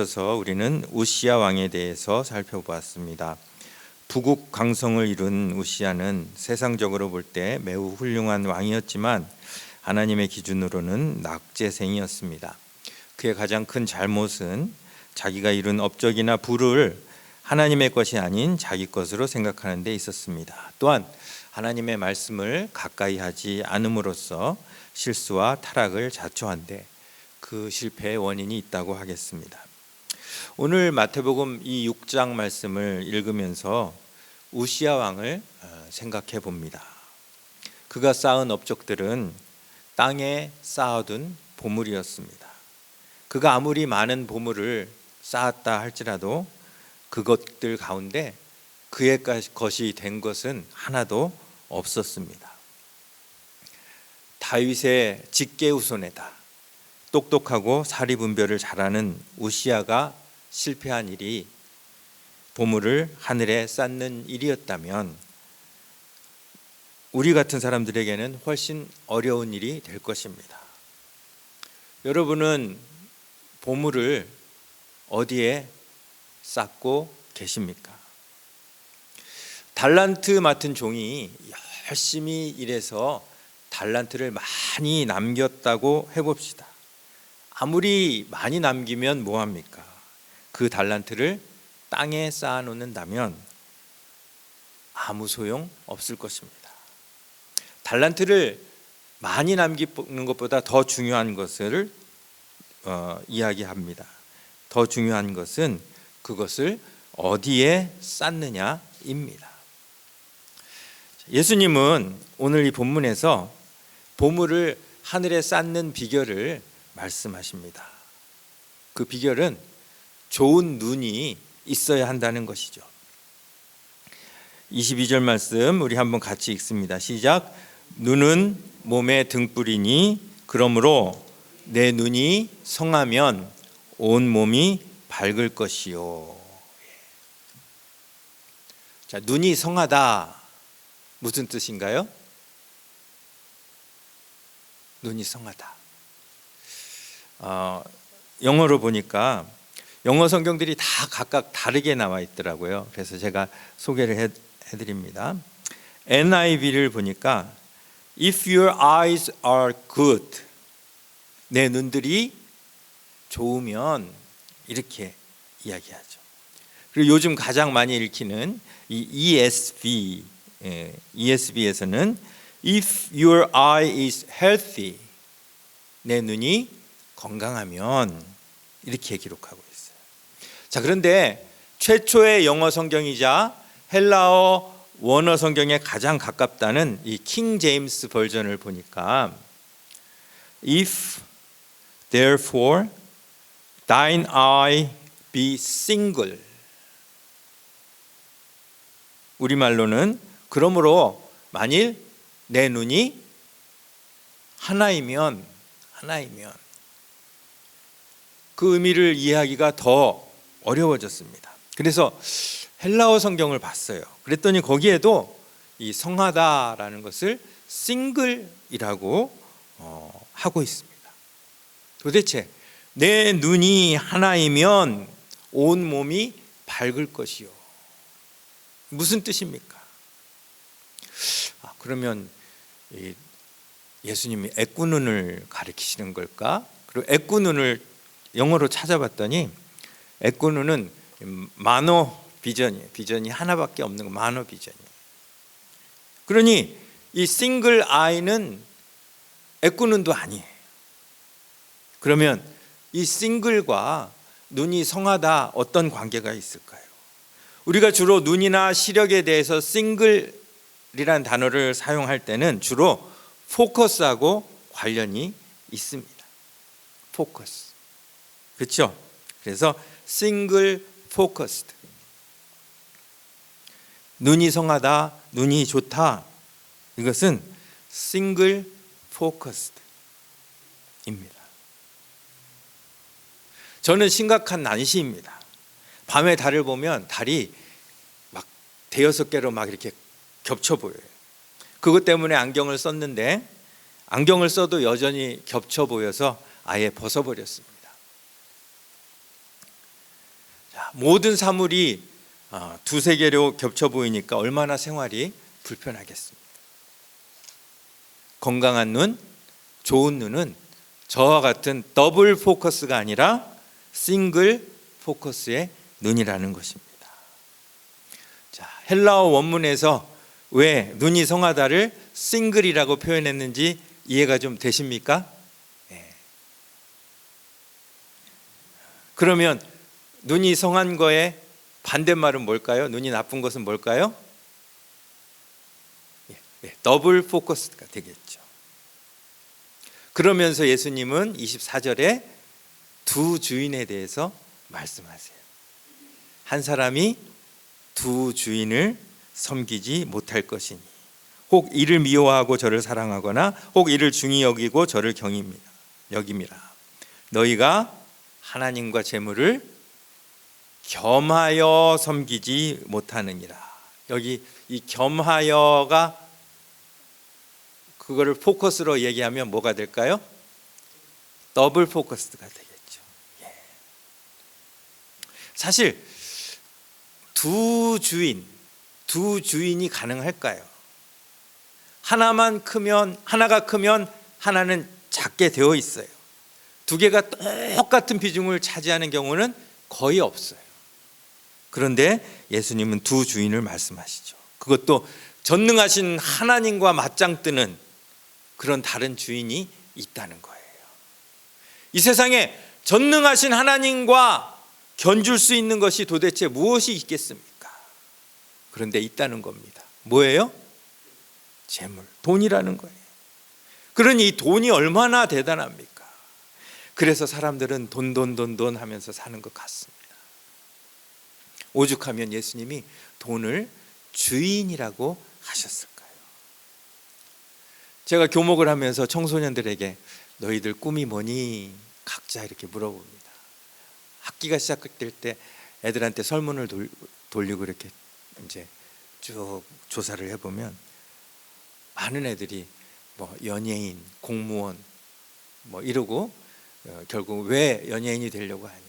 그래서 우리는 우시아 왕에 대해서 살펴보았습니다. 부국 강성을 이룬 우시아는 세상적으로 볼 때 매우 훌륭한 왕이었지만 하나님의 기준으로는 낙제생이었습니다. 그의 가장 큰 잘못은 자기가 이룬 업적이나 부를 하나님의 것이 아닌 자기 것으로 생각하는 데 있었습니다. 또한 하나님의 말씀을 가까이 하지 않음으로써 실수와 타락을 자초한데 그 실패의 원인이 있다고 하겠습니다. 오늘 마태복음 이 6장 말씀을 읽으면서 우시아 왕을 어, 생각해 봅니다. 그가 쌓은 업적들은 땅에 쌓아둔 보물이었습니다. 그가 아무리 많은 보물을 쌓았다 할지라도 그것들 가운데 그의 것이 된 것은 하나도 없었습니다. 다윗의 직계후손에다 똑똑하고 사리분별을 잘하는 우시아가 실패한 일이 보물을 하늘에 쌓는 일이었다면 우리 같은 사람들에게는 훨씬 어려운 일이 될 것입니다. 여러분은 보물을 어디에 쌓고 계십니까? 달란트 맡은 종이 열심히 일해서 달란트를 많이 남겼다고 해봅시다. 아무리 많이 남기면 뭐합니까? 그 달란트를 땅에 쌓아 놓는다면 아무 소용 없을 것입니다. 달란트를 많이 남기는 것보다 더 중요한 것을 어, 이야기합니다. 더 중요한 것은 그것을 어디에 쌓느냐입니다. 예수님은 오늘 이 본문에서 보물을 하늘에 쌓는 비결을 말씀하십니다. 그 비결은 좋은 눈이 있어야 한다는 것이죠. 22절 말씀 우리 한번 같이 읽습니다. 시작. 눈은 몸의 등불이니 그러므로 내 눈이 성하면 온 몸이 밝을 것이요. 자, 눈이 성하다 무슨 뜻인가요? 눈이 성하다. 어, 영어로 보니까 영어 성경들이 다 각각 다르게 나와 있더라고요. 그래서 제가 소개를 해, 해드립니다. NIV를 보니까 If your eyes are good, 내 눈들이 좋으면 이렇게 이야기하죠. 그리고 요즘 가장 많이 읽히는 이 ESV, 예, ESV에서는 If your eye is healthy, 내 눈이 건강하면 이렇게 기록하고. 자, 그런데 최초의 영어 성경이자 헬라어 원어 성경에 가장 가깝다는 이 킹 제임스 버전을 보니까 if therefore thine eye be single. 우리말로는 그러므로 만일 내 눈이 하나이면 하나이면 그 의미를 이해하기가 더 어려워졌습니다. 그래서 헬라어 성경을 봤어요. 그랬더니 거기에도 이 성하다라는 것을 싱글이라고 어, 하고 있습니다. 도대체 내 눈이 하나이면 온 몸이 밝을 것이요. 무슨 뜻입니까? 아, 그러면 예수님이 애꾸눈을 가리키시는 걸까? 그리고 애꾸눈을 영어로 찾아봤더니 애꾸눈은 만호 비전이에요. 비전이 하나밖에 없는 거 만호 비전이에요. 그러니 이 싱글 아이는 애꾸눈도 아니에요. 그러면 이 싱글과 눈이 성하다 어떤 관계가 있을까요? 우리가 주로 눈이나 시력에 대해서 싱글이란 단어를 사용할 때는 주로 포커스하고 관련이 있습니다. 포커스. 그렇죠? 그래서 싱글 포커스드. 눈이 성하다, 눈이 좋다. 이것은 싱글 포커스드입니다. 저는 심각한 난시입니다. 밤에 달을 보면 달이 막 대여섯 개로 막 이렇게 겹쳐 보여요. 그것 때문에 안경을 썼는데 안경을 써도 여전히 겹쳐 보여서 아예 벗어버렸습니다. 모든 사물이 아, 두세 개로 겹쳐 보이니까 얼마나 생활이 불편하겠습니까? 건강한 눈, 좋은 눈은 저와 같은 더블 포커스가 아니라 싱글 포커스의 눈이라는 것입니다. 자, 헬라어 원문에서 왜 눈이 성하다를 싱글이라고 표현했는지 이해가 좀 되십니까? 예. 그러면 눈이 성한 거에 반대말은 뭘까요? 눈이 나쁜 것은 뭘까요? 예, 예, 더블 포커스가 되겠죠. 그러면서 예수님은 24절에 두 주인에 대해서 말씀하세요. 한 사람이 두 주인을 섬기지 못할 것이니 혹 이를 미워하고 저를 사랑하거나 혹 이를 중히 여기고 저를 경입니다. 여김이라. 너희가 하나님과 재물을 겸하여 섬기지 못하느니라. 여기 이 겸하여가 그거를 포커스로 얘기하면 뭐가 될까요? 더블 포커스가 되겠죠. 예. 사실 두 주인, 두 주인이 가능할까요? 하나만 크면 하나가 크면 하나는 작게 되어 있어요. 두 개가 똑같은 비중을 차지하는 경우는 거의 없어요. 그런데 예수님은 두 주인을 말씀하시죠. 그것도 전능하신 하나님과 맞짱 뜨는 그런 다른 주인이 있다는 거예요. 이 세상에 전능하신 하나님과 견줄 수 있는 것이 도대체 무엇이 있겠습니까? 그런데 있다는 겁니다. 뭐예요? 재물, 돈이라는 거예요. 그러니 이 돈이 얼마나 대단합니까? 그래서 사람들은 돈, 돈, 돈, 돈 하면서 사는 것 같습니다. 오죽하면 예수님이 돈을 주인이라고 하셨을까요? 제가 교목을 하면서 청소년들에게 너희들 꿈이 뭐니? 각자 이렇게 물어봅니다. 학기가 시작될 때 애들한테 설문을 돌, 돌리고 이렇게 이제 쭉 조사를 해보면 많은 애들이 뭐 연예인, 공무원 뭐 이러고 어, 결국 왜 연예인이 되려고 하니?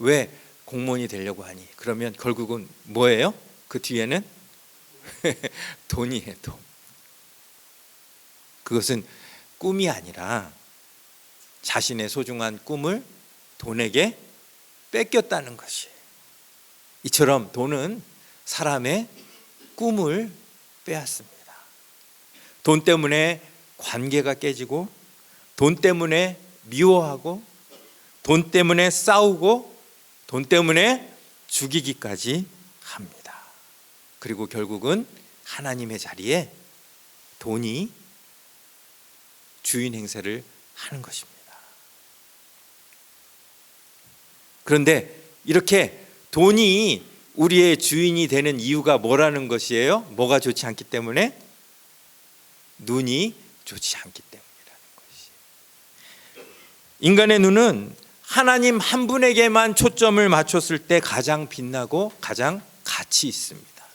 왜 공무원이 되려고 하니? 그러면 결국은 뭐예요? 그 뒤에는 돈이에요, 돈. 그것은 꿈이 아니라 자신의 소중한 꿈을 돈에게 뺏겼다는 것이에요. 이처럼 돈은 사람의 꿈을 빼앗습니다. 돈 때문에 관계가 깨지고 돈 때문에 미워하고 돈 때문에 싸우고 돈 때문에 죽이기까지 합니다. 그리고 결국은 하나님의 자리에 돈이 주인 행세를 하는 것입니다. 그런데 이렇게 돈이 우리의 주인이 되는 이유가 뭐라는 것이에요? 뭐가 좋지 않기 때문에? 눈이 좋지 않기 때문이라는 것이. 인간의 눈은 하나님 한 분에게만 초점을 맞췄을 때 가장 빛나고 가장 가치 있습니다.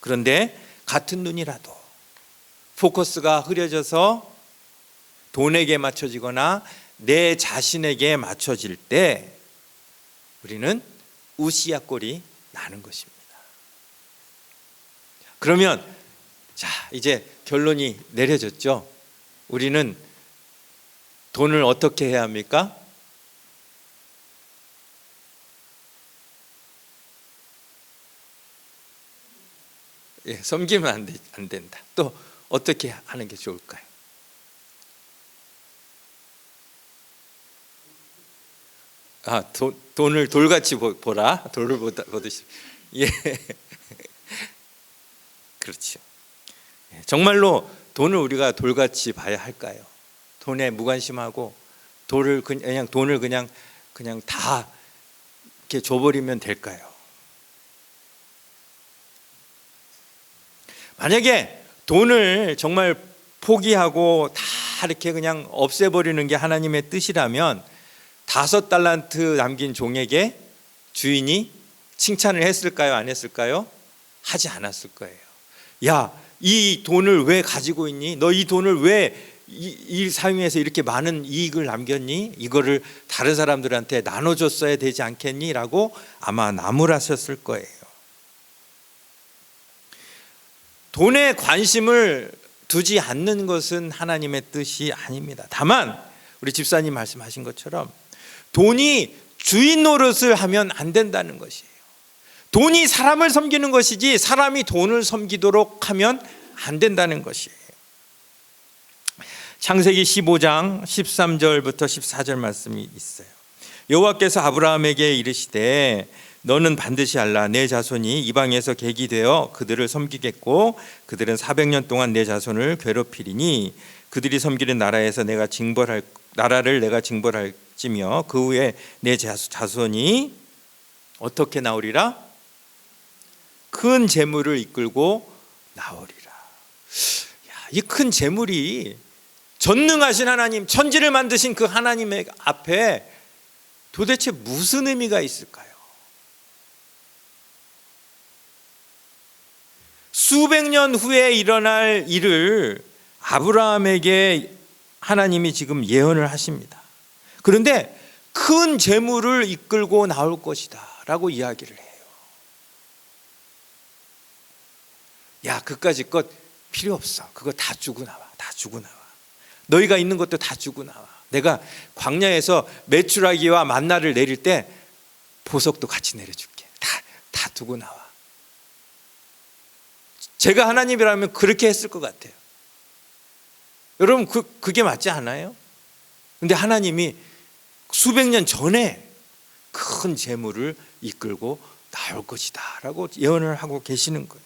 그런데 같은 눈이라도 포커스가 흐려져서 돈에게 맞춰지거나 내 자신에게 맞춰질 때 우리는 우시아 꼴이 나는 것입니다. 그러면 자, 이제 결론이 내려졌죠. 우리는 돈을 어떻게 해야 합니까? 예, 섬기면 안, 되, 안 된다. 또 어떻게 하는 게 좋을까요? 아, 돈, 돈을 돌같이 보, 보라. 돌을 보다, 보듯이. 예. 그렇죠. 예, 정말로 돈을 우리가 돌같이 봐야 할까요? 돈에 무관심하고 돈을 그냥 돈을 그냥 그냥 다 이렇게 줘버리면 될까요? 만약에 돈을 정말 포기하고 다 이렇게 그냥 없애버리는 게 하나님의 뜻이라면 다섯 달란트 남긴 종에게 주인이 칭찬을 했을까요? 안 했을까요? 하지 않았을 거예요. 야, 이 돈을 왜 가지고 있니? 너 이 돈을 왜 이, 일 사용해서 이렇게 많은 이익을 남겼니? 이거를 다른 사람들한테 나눠줬어야 되지 않겠니?라고 아마 나무라셨을 거예요. 돈에 관심을 두지 않는 것은 하나님의 뜻이 아닙니다. 다만 우리 집사님 말씀하신 것처럼 돈이 주인 노릇을 하면 안 된다는 것이에요. 돈이 사람을 섬기는 것이지 사람이 돈을 섬기도록 하면 안 된다는 것이에요. 창세기 15장 13절부터 14절 말씀이 있어요. 여호와께서 아브라함에게 이르시되 너는 반드시 알라 내 자손이 이방에서 객이 되어 그들을 섬기겠고 그들은 400년 동안 내 자손을 괴롭히리니 그들이 섬기는 나라에서 내가 징벌할 나라를 내가 징벌할지며 그 후에 내 자손- 자손이 어떻게 나오리라 큰 재물을 이끌고 나오리라. 이 큰 재물이 전능하신 하나님, 천지를 만드신 그 하나님의 앞에 도대체 무슨 의미가 있을까요? 수백 년 후에 일어날 일을 아브라함에게 하나님이 지금 예언을 하십니다. 그런데 큰 재물을 이끌고 나올 것이다 라고 이야기를 해요. 야, 그까짓 것 필요 없어. 그거 다 주고 나와. 다 주고 나와. 너희가 있는 것도 다 주고 나와. 내가 광야에서 메추라기와 만나를 내릴 때 보석도 같이 내려줄게. 다, 다 두고 나와. 제가 하나님이라면 그렇게 했을 것 같아요. 여러분, 그, 그게 맞지 않아요? 근데 하나님이 수백 년 전에 큰 재물을 이끌고 나올 것이다. 라고 예언을 하고 계시는 거예요.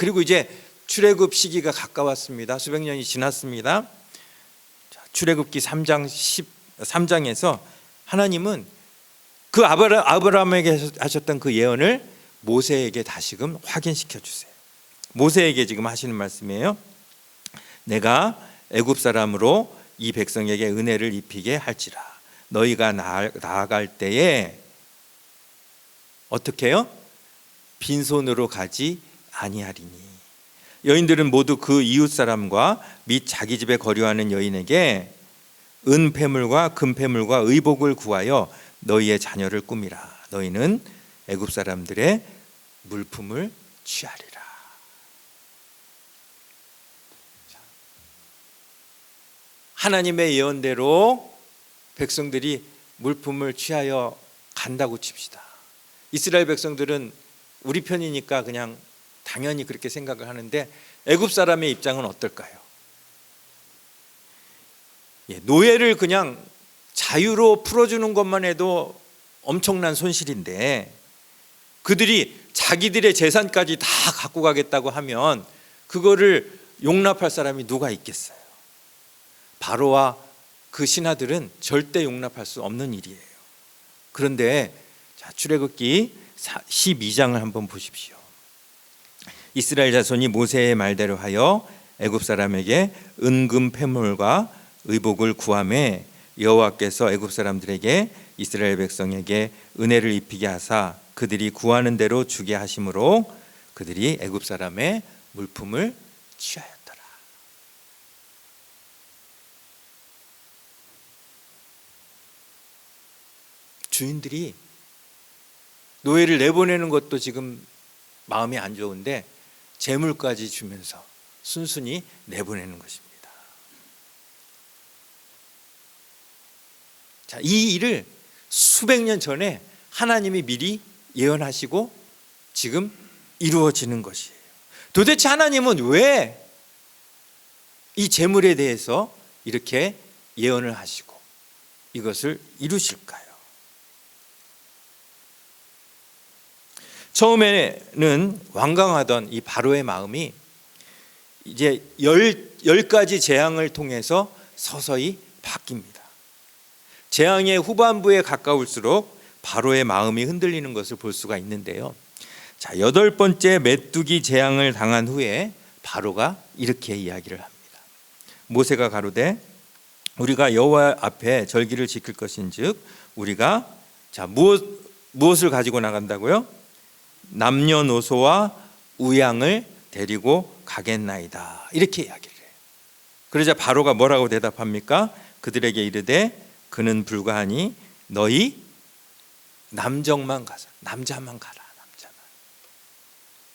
그리고 이제 출애굽 시기가 가까웠습니다. 수백 년이 지났습니다. 자, 출애굽기 3장 10 3장에서 하나님은 그 아브라, 아브라함에게 하셨던 그 예언을 모세에게 다시금 확인시켜 주세요. 모세에게 지금 하시는 말씀이에요. 내가 애굽 사람으로 이 백성에게 은혜를 입히게 할지라. 너희가 나- 나아갈 때에 어떻게 해요? 빈손으로 가지 아니하리니. 여인들은 모두 그 이웃 사람과 및 자기 집에 거류하는 여인에게 은폐물과 금폐물과 의복을 구하여 너희의 자녀를 꾸미라. 너희는 애굽 사람들의 물품을 취하리라. 하나님의 예언대로 백성들이 물품을 취하여 간다고 칩시다. 이스라엘 백성들은 우리 편이니까 그냥 당연히 그렇게 생각을 하는데 애굽 사람의 입장은 어떨까요? 예, 노예를 그냥 자유로 풀어주는 것만 해도 엄청난 손실인데 그들이 자기들의 재산까지 다 갖고 가겠다고 하면 그거를 용납할 사람이 누가 있겠어요? 바로와 그 신하들은 절대 용납할 수 없는 일이에요. 그런데 자, 출애굽기 12장을 한번 보십시오. 이스라엘 자손이 모세의 말대로 하여 애굽 사람에게 은금 패물과 의복을 구함에 여호와께서 애굽 사람들에게 이스라엘 백성에게 은혜를 입히게 하사 그들이 구하는 대로 주게 하심으로 그들이 애굽 사람의 물품을 취하였더라. 주인들이 노예를 내보내는 것도 지금 마음이 안 좋은데 재물까지 주면서 순순히 내보내는 것입니다. 자, 이 일을 수백 년 전에 하나님이 미리 예언하시고 지금 이루어지는 것이에요. 도대체 하나님은 왜 이 재물에 대해서 이렇게 예언을 하시고 이것을 이루실까요? 처음에는 완강하던 이 바로의 마음이 이제 열, 열 가지 재앙을 통해서 서서히 바뀝니다. 재앙의 후반부에 가까울수록 바로의 마음이 흔들리는 것을 볼 수가 있는데요. 자, 여덟 번째 메뚜기 재앙을 당한 후에 바로가 이렇게 이야기를 합니다. 모세가 가로되 우리가 여호와 앞에 절기를 지킬 것인즉 우리가 자 무엇 무엇을 가지고 나간다고요? 남녀노소와 우양을 데리고 가겠나이다. 이렇게 이야기를 해요. 그러자 바로가 뭐라고 대답합니까? 그들에게 이르되 그는 불가하니 너희 남정만 가서 남자만 가라 남자만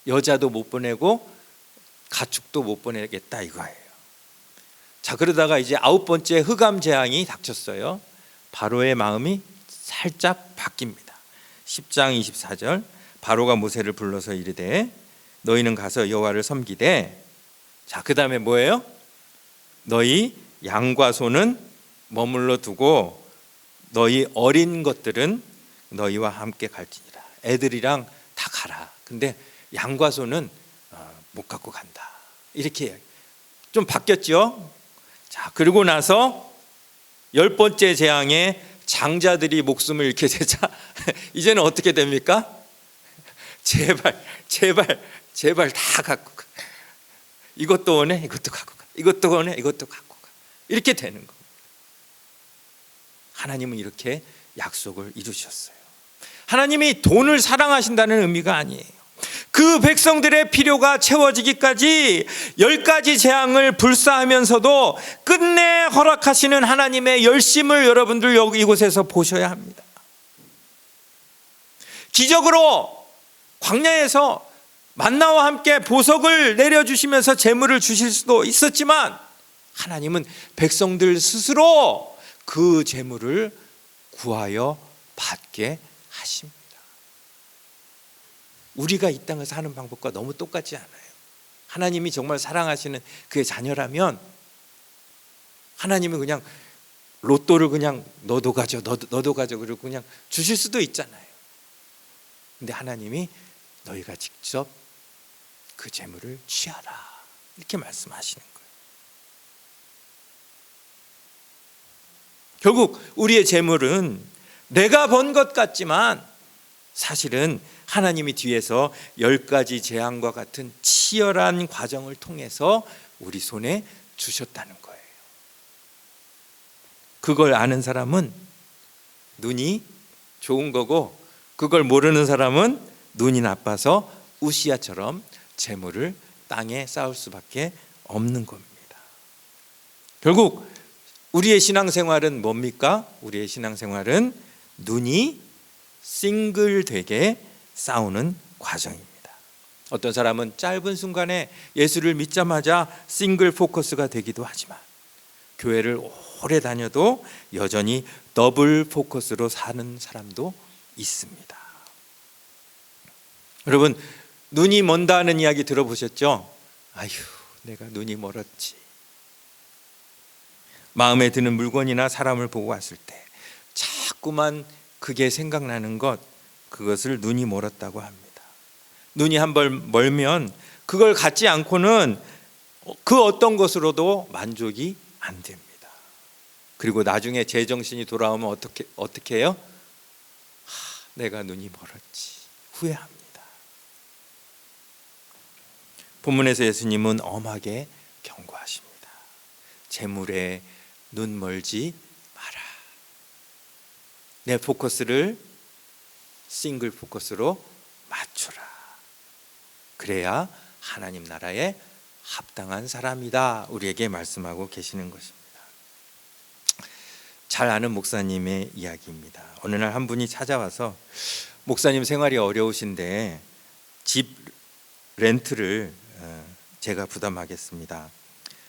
여자도 못 보내고 가축도 못 보내겠다 이거예요. 자 그러다가 이제 아홉 번째 흑암 재앙이 닥쳤어요. 바로의 마음이 살짝 바뀝니다. 10장 24절 바로가 모세를 불러서 이르되 너희는 가서 여호와를 섬기되 자 그다음에 뭐예요? 너희 양과 소는 머물러 두고 너희 어린 것들은 너희와 함께 갈지니라. 애들이랑 다 가라. 근데 양과 소는 어, 못 갖고 간다. 이렇게 좀 바뀌었죠. 자 그리고 나서 열 번째 재앙에 장자들이 목숨을 잃게 되자 이제는 어떻게 됩니까? 제발 제발 제발 다 갖고 가. 이것도 원해 이것도 갖고 가. 이것도 원해 이것도 갖고 가. 이렇게 되는 겁니다. 하나님은 이렇게 약속을 이루셨어요. 하나님이 돈을 사랑하신다는 의미가 아니에요. 그 백성들의 필요가 채워지기까지 열 가지 재앙을 불사하면서도 끝내 허락하시는 하나님의 열심을 여러분들 여기 이곳에서 보셔야 합니다. 기적으로 광야에서 만나와 함께 보석을 내려주시면서 재물을 주실 수도 있었지만 하나님은 백성들 스스로 그 재물을 구하여 받게 하십니다. 우리가 이 땅에서 하는 방법과 너무 똑같지 않아요. 하나님이 정말 사랑하시는 그의 자녀라면 하나님은 그냥 로또를 그냥 너도 가져, 너도, 너도 가져 그리고 그냥 주실 수도 있잖아요. 근데 하나님이 너희가 직접 그 재물을 취하라 이렇게 말씀하시는 거예요. 결국 우리의 재물은 내가 번 것 같지만 사실은 하나님이 뒤에서 열 가지 재앙과 같은 치열한 과정을 통해서 우리 손에 주셨다는 거예요. 그걸 아는 사람은 눈이 좋은 거고 그걸 모르는 사람은 눈이 나빠서 우시아처럼 재물을 땅에 쌓을 수밖에 없는 겁니다. 결국 우리의 신앙생활은 뭡니까? 우리의 신앙생활은 눈이 싱글되게 싸우는 과정입니다. 어떤 사람은 짧은 순간에 예수를 믿자마자 싱글 포커스가 되기도 하지만 교회를 오래 다녀도 여전히 더블 포커스로 사는 사람도 있습니다. 여러분 눈이 먼다는 이야기 들어보셨죠? 아휴 내가 눈이 멀었지. 마음에 드는 물건이나 사람을 보고 왔을 때 자꾸만 그게 생각나는 것 그것을 눈이 멀었다고 합니다. 눈이 한 번 멀면 그걸 갖지 않고는 그 어떤 것으로도 만족이 안 됩니다. 그리고 나중에 제정신이 돌아오면 어떻게 어떻게 해요? 하, 내가 눈이 멀었지 후회합니다. 본문에서 예수님은 엄하게 경고하십니다. 재물에 눈 멀지 마라. 내 포커스를 싱글 포커스로 맞추라. 그래야 하나님 나라에 합당한 사람이다. 우리에게 말씀하고 계시는 것입니다. 잘 아는 목사님의 이야기입니다. 어느 날 한 분이 찾아와서 목사님 생활이 어려우신데 집 렌트를 어, 제가 부담하겠습니다.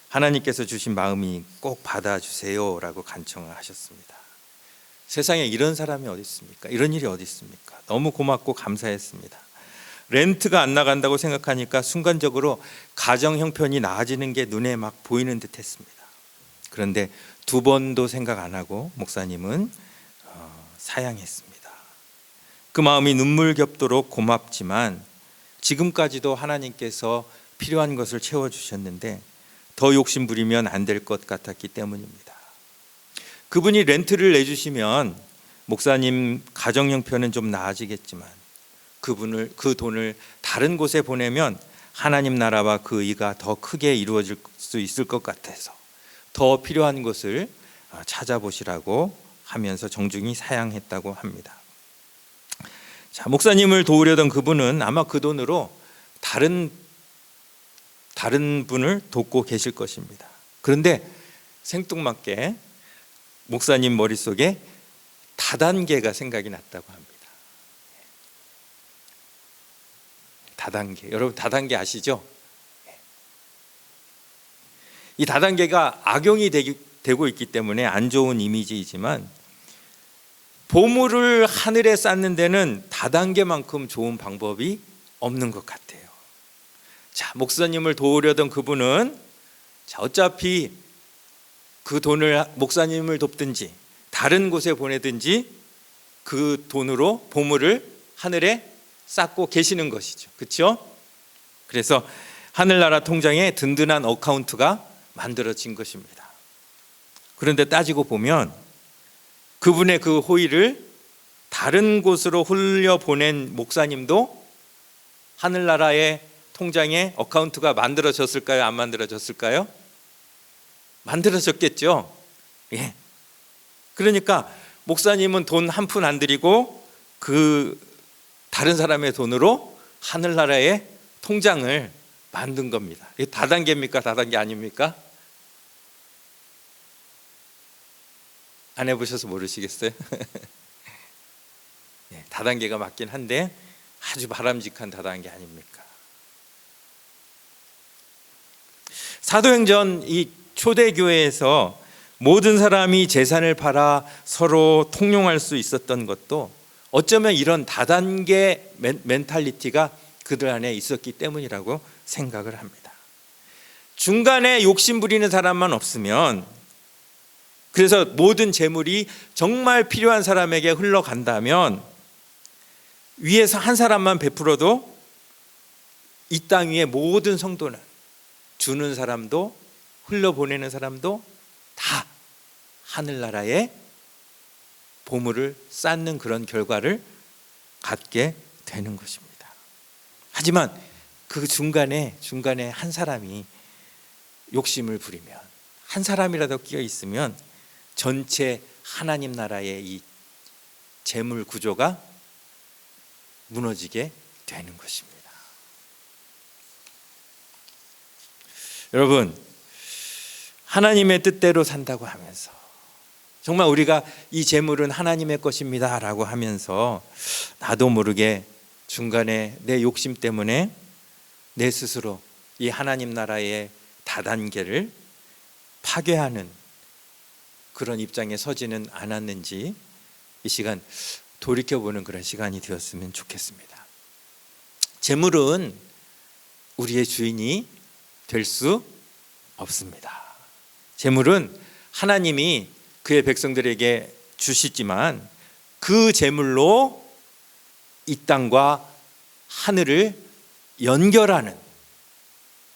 하나님께서 주신 마음이 꼭 받아주세요라고 간청을 하셨습니다. 세상에 이런 사람이 어디 있습니까? 이런 일이 어디 있습니까? 너무 고맙고 감사했습니다. 렌트가 안 나간다고 생각하니까 순간적으로 가정 형편이 나아지는 게 눈에 막 보이는 듯 했습니다. 그런데 두 번도 생각 안 하고 목사님은 어, 사양했습니다. 그 마음이 눈물 겹도록 고맙지만 지금까지도 하나님께서 필요한 것을 채워 주셨는데 더 욕심 부리면 안 될 것 같았기 때문입니다. 그분이 렌트를 내주시면 목사님 가정 형편은 좀 나아지겠지만 그분을 그 돈을 다른 곳에 보내면 하나님 나라와 그 의가 더 크게 이루어질 수 있을 것 같아서 더 필요한 것을 찾아보시라고 하면서 정중히 사양했다고 합니다. 자, 목사님을 도우려던 그분은 아마 그 돈으로 다른 다른 분을 돕고 계실 것입니다. 그런데 생뚱맞게 목사님 머릿속에 다단계가 생각이 났다고 합니다. 다단계. 여러분 다단계 아시죠? 이 다단계가 악용이 되기, 되고 있기 때문에 안 좋은 이미지이지만 보물을 하늘에 쌓는 데는 다단계만큼 좋은 방법이 없는 것 같아요. 자, 목사님을 도우려던 그분은 자, 어차피 그 돈을 목사님을 돕든지 다른 곳에 보내든지 그 돈으로 보물을 하늘에 쌓고 계시는 것이죠. 그렇죠? 그래서 하늘나라 통장에 든든한 어카운트가 만들어진 것입니다. 그런데 따지고 보면 그분의 그 호의를 다른 곳으로 흘려 보낸 목사님도 하늘나라의 통장에 어카운트가 만들어졌을까요? 안 만들어졌을까요? 만들어졌겠죠. 예. 그러니까 목사님은 돈 한 푼안 들이고 그 다른 사람의 돈으로 하늘나라의 통장을 만든 겁니다. 이게 다단계입니까? 다단계 아닙니까? 안 해보셔서 모르시겠어요? 네, 다단계가 맞긴 한데 아주 바람직한 다단계 아닙니까? 사도행전 이 초대교회에서 모든 사람이 재산을 팔아 서로 통용할 수 있었던 것도 어쩌면 이런 다단계 멘, 멘탈리티가 그들 안에 있었기 때문이라고 생각을 합니다. 중간에 욕심 부리는 사람만 없으면 그래서 모든 재물이 정말 필요한 사람에게 흘러간다면 위에서 한 사람만 베풀어도 이 땅 위의 모든 성도는 주는 사람도 흘려보내는 사람도 다 하늘나라에 보물을 쌓는 그런 결과를 갖게 되는 것입니다. 하지만 그 중간에 중간에 한 사람이 욕심을 부리면 한 사람이라도 끼어 있으면 전체 하나님 나라의 이 재물 구조가 무너지게 되는 것입니다. 여러분, 하나님의 뜻대로 산다고 하면서 정말 우리가 이 재물은 하나님의 것입니다 라고 하면서 나도 모르게 중간에 내 욕심 때문에 내 스스로 이 하나님 나라의 다단계를 파괴하는 그런 입장에 서지는 않았는지 이 시간 돌이켜보는 그런 시간이 되었으면 좋겠습니다. 재물은 우리의 주인이 될 수 없습니다. 재물은 하나님이 그의 백성들에게 주시지만 그 재물로 이 땅과 하늘을 연결하는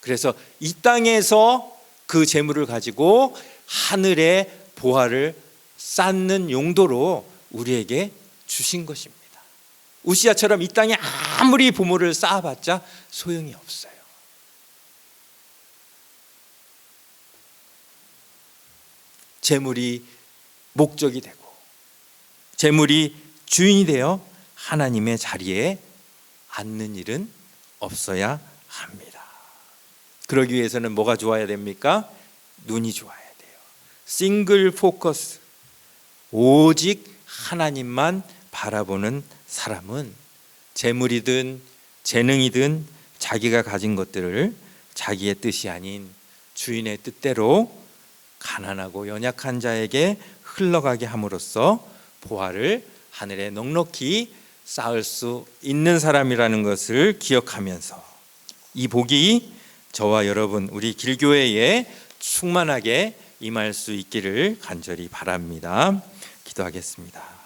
그래서 이 땅에서 그 재물을 가지고 하늘의 보화를 쌓는 용도로 우리에게 주신 것입니다. 우시아처럼 이 땅에 아무리 보물을 쌓아봤자 소용이 없어요. 재물이 목적이 되고 재물이 주인이 되어 하나님의 자리에 앉는 일은 없어야 합니다. 그러기 위해서는 뭐가 좋아야 됩니까? 눈이 좋아야 돼요. 싱글 포커스. 오직 하나님만 바라보는 사람은 재물이든 재능이든 자기가 가진 것들을 자기의 뜻이 아닌 주인의 뜻대로 가난하고 연약한 자에게 흘러가게 함으로써 보화를 하늘에 넉넉히 쌓을 수 있는 사람이라는 것을 기억하면서 이 복이 저와 여러분 우리 길교회에 충만하게 임할 수 있기를 간절히 바랍니다. 기도하겠습니다.